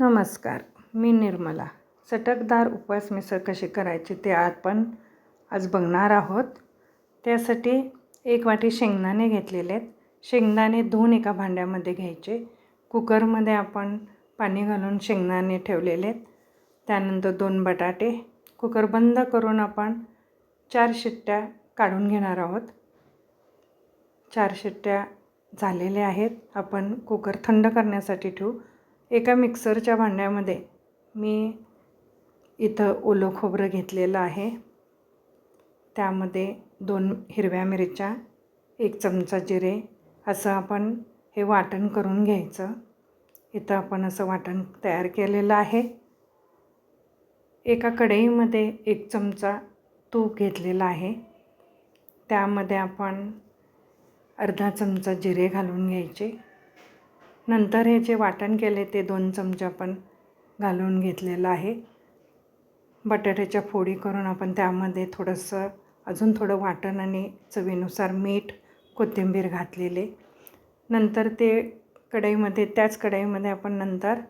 नमस्कार मी निर्मला. चटकदार उपवास मिसळ कशी करायची ते आपण आज बघणार आहोत. त्यासाठी एक वाटी शेंगदाणे घेतलेले आहेत. शेंगदाणे धुवून एका भांड्यामध्ये घ्यायचे. कुकरमध्ये आपण पाणी घालून शेंगदाणे ठेवलेले आहेत. त्यानंतर दोन बटाटे. कुकर बंद करून आपण चार शिट्ट्या काढून घेणार आहोत. चार शिट्ट्या झालेल्या आहेत. आपण कुकर थंड करण्यासाठी ठेवू. एका मिक्सरच्या भांड्यामध्ये मी इथं ओलं खोबरं घेतलेलं आहे. त्यामध्ये दोन हिरव्या मिरच्या एक चमचा जिरे असं आपण हे वाटण करून घ्यायचं. इथं आपण असं वाटण तयार केलेलं आहे. एका कढईमध्ये एक चमचा तूप घेतलेला आहे. त्यामध्ये आपण अर्धा चमचा जिरे घालून घ्यायचे. नंतर हे जे वाटण केले ते दोन चमचे आपण घालून घेतलेलं आहे. बटाट्याच्या फोडी करून आपण त्यामध्ये थोडंसं अजून थोडं वाटण आणि चवीनुसार मीठ कोथिंबीर घातलेले. नंतर ते कढईमध्ये त्याच कढईमध्ये आपण नंतर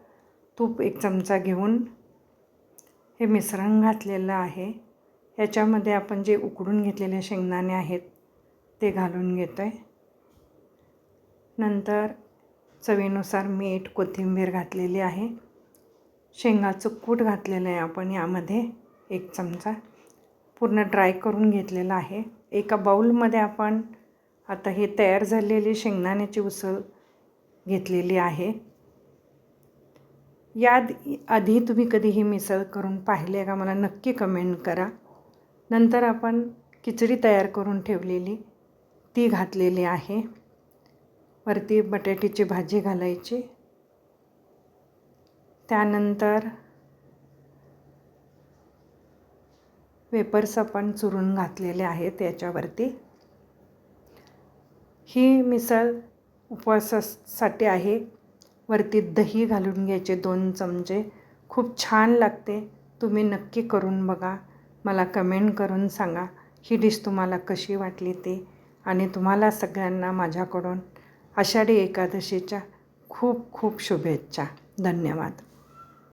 तूप एक चमचा घेऊन हे मिश्रण घातलेलं आहे. याच्यामध्ये आपण जे उकडून घेतलेले शेंगदाणे आहेत ते घालून घेतो आहे नंतर चवीनुसार मीठ कोथिंबीर घातलेली आहे. शेंगाचं कूट घातलेलं आहे आपण यामध्ये. एक चमचा. पूर्ण ड्राय करून घेतलेला आहे. एका बाऊलमध्ये आपण आता हे तयार झालेली शेंगदाण्याची उसळ घेतलेली आहे. या आधी तुम्ही कधी ही मिसळ करून पाहिले का मला नक्की कमेंट करा. नंतर आपण खिचडी तयार करून ठेवलेली ती घातलेली आहे. वरती बटाट्याची भाजी घालायची. त्यानंतर वेपर्स आपण चुरून घातलेले आहेत याच्यावरती. ही मिसळ उपवासासाठी आहे. वरती दही घालून घ्यायचे दोन चमचे. खूप छान लागते. तुम्ही नक्की करून बघा. मला कमेंट करून सांगा. ही डिश तुम्हाला कशी वाटली ती? आणि तुम्हाला सगळ्यांना माझ्याकडून आषाढी एकादशीच्या खूप खूप शुभेच्छा. धन्यवाद.